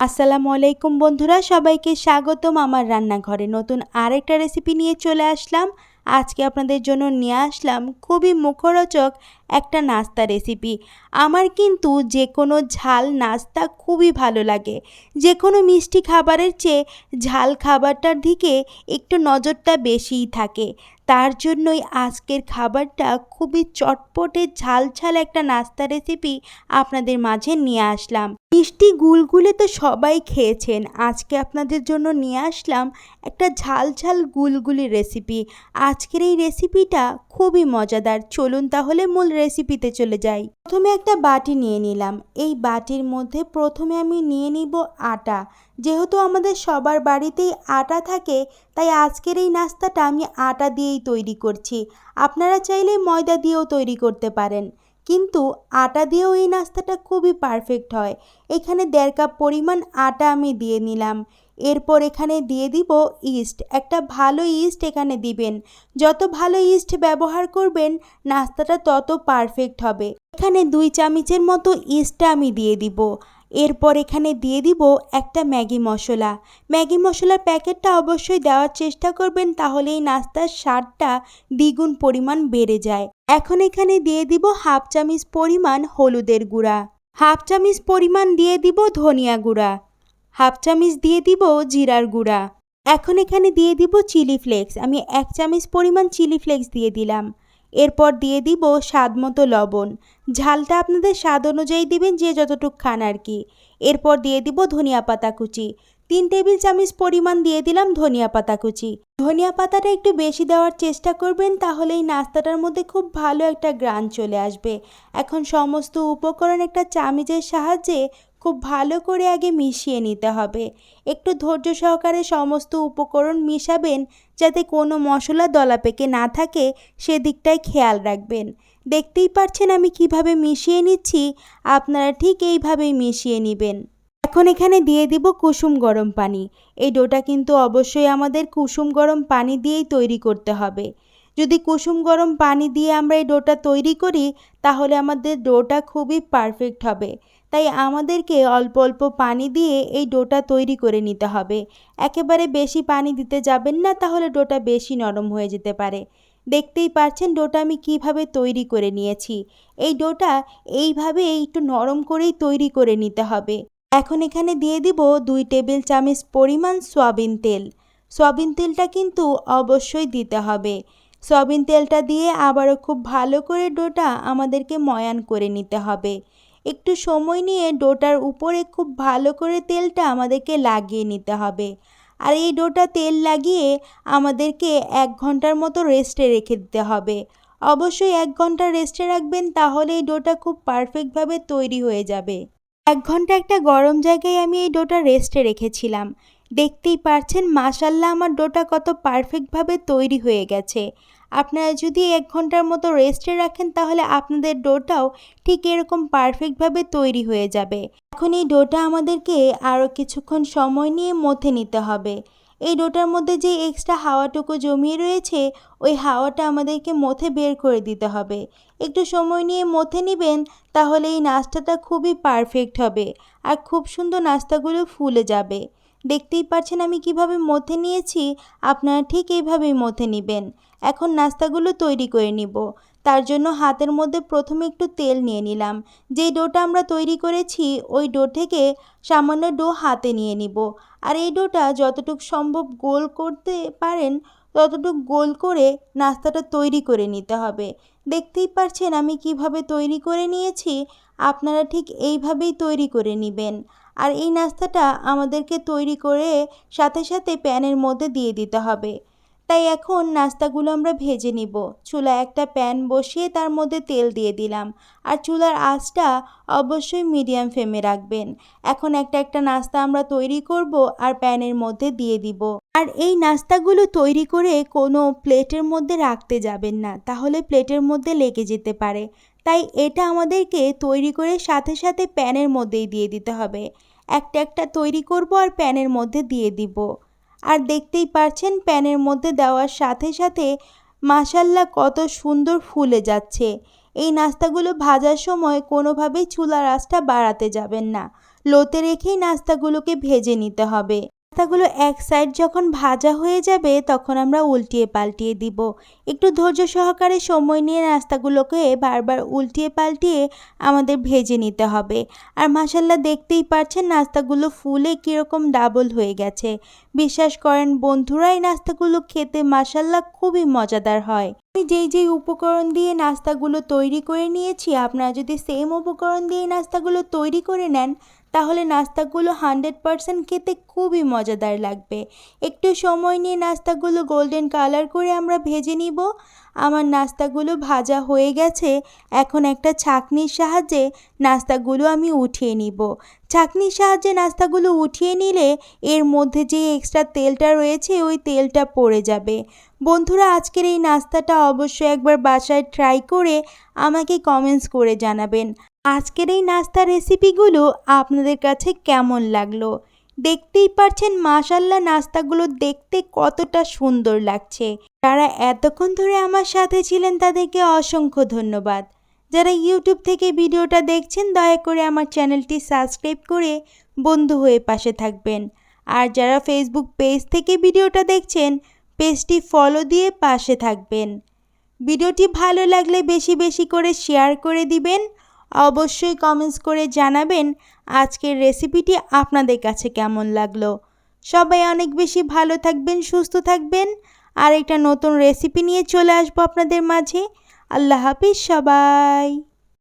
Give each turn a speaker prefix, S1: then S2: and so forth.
S1: আসসালামু আলাইকুম বন্ধুরা, সবাইকে স্বাগতম। আমার রান্নাঘরে নতুন আরেকটা রেসিপি নিয়ে চলে আসলাম। আজকে আপনাদের জন্য নিয়ে আসলাম খুবই মুখরোচক একটা নাস্তা রেসিপি আমার কিন্তু যে কোনো ঝাল নাস্তা খুবই ভালো লাগে। যে কোনো মিষ্টি খাবারের চেয়ে ঝাল খাবারটার দিকে একটু নজরটা বেশিই থাকে। তার জন্যই আজকের খাবারটা খুবই চটপটে ঝাল ঝাল একটা নাস্তা রেসিপি আপনাদের মাঝে নিয়ে আসলাম। মিষ্টি গুলগুলে তো সবাই খেয়েছেন। আজকে আপনাদের জন্য নিয়ে আসলাম একটা ঝাল ঝাল গুলগুলি রেসিপি আজকের এই রেসিপিটা খুবই মজাদার। চলুন তাহলে মূল রেসিপিতে চলে যাই। প্রথমে একটা বাটি নিয়ে নিলাম। এই বাটির মধ্যে প্রথমে আমি নিয়ে নিব আটা। যেহেতু আমাদের সবার বাড়িতেই আটা থাকে, তাই আজকের এই নাস্তাটা আমি আটা দিয়েই তৈরি করছি। আপনারা চাইলে ময়দা দিয়েও তৈরি করতে পারেন। কিন্তু আটা দিয়েও এই নাস্তাটা খুবই পারফেক্ট হয়। এখানে দেড় কাপ পরিমাণ আটা আমি দিয়ে নিলাম। এরপর এখানে দিয়ে দিব ইস্ট একটা ভালো ইস্ট এখানে দিবেন। যত ভালো ইস্ট ব্যবহার করবেন, নাস্তাটা তত পারফেক্ট হবে। এখানে দুই চামিচের মতো ইস্টটা আমি দিয়ে দিব। এরপর এখানে দিয়ে দিব একটা ম্যাগি মশলা। ম্যাগি মশলার প্যাকেটটা অবশ্যই দেওয়ার চেষ্টা করবেন তাহলে এই নাস্তার স্বাদটা দ্বিগুণ পরিমাণ বেড়ে যায়। এখন এখানে দিয়ে দিব হাফ চামচ পরিমাণ হলুদের গুঁড়া। হাফ চামচ পরিমাণ দিয়ে দিব ধনিয়া গুঁড়া। হাফ চামচ দিয়ে দিব জিরার গুঁড়া। এখন এখানে দিয়ে দিব চিলি ফ্লেক্স। আমি এক চামচ পরিমাণ চিলি ফ্লেক্স দিয়ে দিলাম। এরপর দিয়ে দিব স্বাদ মতো লবণ। ঝালটা আপনাদের স্বাদ অনুযায়ী দিবেন যে যতটুক খান আর কি। এরপর দিয়ে দিব ধনিয়া পাতা কুচি। তিন টেবিল চামচ পরিমাণ দিয়ে দিলাম ধনিয়া পাতা কুচি। ধনিয়া পাতাটা একটু বেশি দেওয়ার চেষ্টা করবেন, তাহলে এই নাস্তাটার মধ্যে খুব ভালো একটা গ্রান চলে আসবে। এখন সমস্ত উপকরণ একটা চামিচের সাহায্যে খুব ভালো করে আগে মিশিয়ে নিতে হবে। একটু ধৈর্য সহকারে সমস্ত উপকরণ মিশাবেন যাতে কোনো মশলা দলা পেকে না থাকে, সেদিকটায় খেয়াল রাখবেন। দেখতেই পারছেন আমি কীভাবে মিশিয়ে নিচ্ছি, আপনারা ঠিক এইভাবেই মিশিয়ে নেবেন। এখন এখানে দিয়ে দিব কুসুম গরম পানি। এই ডোটা কিন্তু অবশ্যই আমাদের কুসুম গরম পানি দিয়েই তৈরি করতে হবে। যদি কুসুম গরম পানি দিয়ে আমরা এই ডোটা তৈরি করি, তাহলে আমাদের ডোটা খুবই পারফেক্ট হবে। তাই আমাদেরকে অল্প অল্প পানি দিয়ে এই ডোটা তৈরি করে নিতে হবে। একেবারে বেশি পানি দিতে যাবেন না, তাহলে ডোটা বেশি নরম হয়ে যেতে পারে। দেখতেই পাচ্ছেন ডোটা আমি কীভাবে তৈরি করে নিয়েছি। এই ডোটা এইভাবে একটু নরম করেই তৈরি করে নিতে হবে। এখন এখানে দিয়ে দিব দুই টেবিল চামচ পরিমাণ সয়াবিন তেল। সয়াবিন তেলটা কিন্তু অবশ্যই দিতে হবে। সয়াবিন তেলটা দিয়ে আবারও খুব ভালো করে ডোটা আমাদেরকে ময়ান করে নিতে হবে। একটু সময় নিয়ে ডোটার উপরে খুব ভালো করে তেলটা আমাদেরকে লাগিয়ে নিতে হবে। আর এই ডোটা তেল লাগিয়ে আমাদেরকে এক ঘণ্টার মতো রেস্টে রেখে দিতে হবে। অবশ্যই এক ঘণ্টা রেস্টে রাখবেন, তাহলে এই ডোটা খুব পারফেক্টভাবে তৈরি হয়ে যাবে। এক ঘণ্টা একটা গরম জায়গায় আমি এই ডোটা রেস্টে রেখেছিলাম। দেখতেই পারছেন মাসাল্লাহ আমার ডোটা কত পারফেক্টভাবে তৈরি হয়ে গেছে। আপনারা যদি এক ঘণ্টার মতো রেস্টে রাখেন, তাহলে আপনাদের ডোটাও ঠিক এরকম পারফেক্টভাবে তৈরি হয়ে যাবে। এখন এই ডোটা আমাদেরকে আরও কিছুক্ষণ সময় নিয়ে মথে নিতে হবে। এই ডোটার মধ্যে যে এক্সট্রা হাওয়াটুকু জমিয়ে রয়েছে, ওই হাওয়াটা আমাদেরকে মথে বের করে দিতে হবে। একটু সময় নিয়ে মথে নেবেন, তাহলে এই নাস্তাটা খুবই পারফেক্ট হবে আর খুব সুন্দর নাস্তাগুলো ফুলে যাবে। দেখতেই পাচ্ছেন আমি কীভাবে মথে নিয়েছি, আপনারা ঠিক এইভাবেই মথে নেবেন। এখন নাস্তাগুলো তৈরি করে নিব। তার জন্য হাতের মধ্যে প্রথমে একটু তেল নিয়ে নিলাম। যেই ডোটা আমরা তৈরি করেছি, ওই ডো থেকে সামান্য ডো হাতে নিয়ে নিব। আর এই ডোটা যতটুকু সম্ভব গোল করতে পারেন, ততটুকু গোল করে নাস্তাটা তৈরি করে নিতে হবে। দেখতেই পারছেন আমি কীভাবে তৈরি করে নিয়েছি, আপনারা ঠিক এইভাবেই তৈরি করে নেবেন। আর এই নাস্তাটা আমাদেরকে তৈরি করে সাথে সাথে প্যানের মধ্যে দিয়ে দিতে হবে। তাই এখন নাস্তাগুলো আমরা ভেজে নিব। চুলা একটা প্যান বসিয়ে তার মধ্যে তেল দিয়ে দিলাম। আর চুলার আঁচটা অবশ্যই মিডিয়াম ফ্লেমে রাখবেন। এখন একটা একটা নাস্তা আমরা তৈরি করব আর প্যানের মধ্যে দিয়ে দিব। আর এই নাস্তাগুলো তৈরি করে কোনো প্লেটের মধ্যে রাখতে যাবেন না, তাহলে প্লেটের মধ্যে লেগে যেতে পারে। তাই এটা আমাদেরকে তৈরি করে সাথে সাথে প্যানের মধ্যেই দিয়ে দিতে হবে। একটা একটা তৈরি করব আর প্যানের মধ্যে দিয়ে দিব। আর দেখতেই পারছেন প্যানের মধ্যে দেওয়ার সাথে সাথে মাসাল্লা কত সুন্দর ফুলে যাচ্ছে। এই নাস্তাগুলো ভাজার সময় কোনোভাবেই চুলার আঁচটা বাড়াতে যাবেন না। লোতে রেখেই নাস্তাগুলোকে ভেজে নিতে হবে। নাস্তাগুলো এক সাইড যখন ভাজা হয়ে যাবে, তখন আমরা উল্টিয়ে পাল্টিয়ে দিব। একটু ধৈর্য সহকারে সময় নিয়ে নাস্তাগুলোকে বারবার উল্টিয়ে পাল্টিয়ে আমাদের ভেজে নিতে হবে। আর মাসাল্লাহ দেখতেই পারছেন নাস্তাগুলো ফুলে কীরকম ডাবল হয়ে গেছে। বিশ্বাস করেন বন্ধুরা, এই নাস্তাগুলো খেতে মাসাল্লাহ খুবই মজাদার হয়। আমি যেই যেই উপকরণ দিয়ে নাস্তাগুলো তৈরি করে নিয়েছি, আপনারা যদি সেম উপকরণ দিয়ে নাস্তাগুলো তৈরি করে নেন তাহলে নাস্তাগুলো হান্ড্রেড পারসেন্ট খেতে খুবই মজাদার লাগবে। একটু সময় নিয়ে নাস্তাগুলো গোল্ডেন কালার করে আমরা ভেজে নিব। আমার নাস্তাগুলো ভাজা হয়ে গেছে। এখন একটা ছাঁকনির সাহায্যে নাস্তাগুলো আমি উঠিয়ে নিব। ছাঁকনির সাহায্যে নাস্তাগুলো উঠিয়ে নিলে এর মধ্যে যে এক্সট্রা তেলটা রয়েছে, ওই তেলটা পড়ে যাবে। বন্ধুরা, আজকের এই নাস্তাটা অবশ্যই একবার বাসায় ট্রাই করে আমাকে কমেন্টস করে জানাবেন। আজকের এই নাস্তা রেসিপিগুলো আপনাদের কাছে কেমন লাগল? দেখতেই পারছেন মাশাল্লাহ নাস্তাগুলো দেখতে কতটা সুন্দর লাগছে। যারা এতক্ষণ ধরে আমার সাথে ছিলেন তাদেরকে অসংখ্য ধন্যবাদ। যারা ইউটিউব থেকে ভিডিওটা দেখছেন, দয়া করে আমার চ্যানেলটি সাবস্ক্রাইব করে বন্ধু হয়ে পাশে থাকবেন। আর যারা ফেসবুক পেজ থেকে ভিডিওটা দেখছেন পেজটি ফলো দিয়ে পাশে থাকবেন। ভিডিওটি ভালো লাগলে বেশি বেশি করে শেয়ার করে দিবেন। অবশ্যই কমেন্টস করে জানাবেন আজকের রেসিপিটি আপনাদের কাছে কেমন লাগল। সবাই অনেক বেশি ভালো থাকবেন, সুস্থ থাকবেন। আর একটা নতুন রেসিপি নিয়ে চলে আসব আপনাদের মাঝে। আল্লাহ হাফিজ সবাই।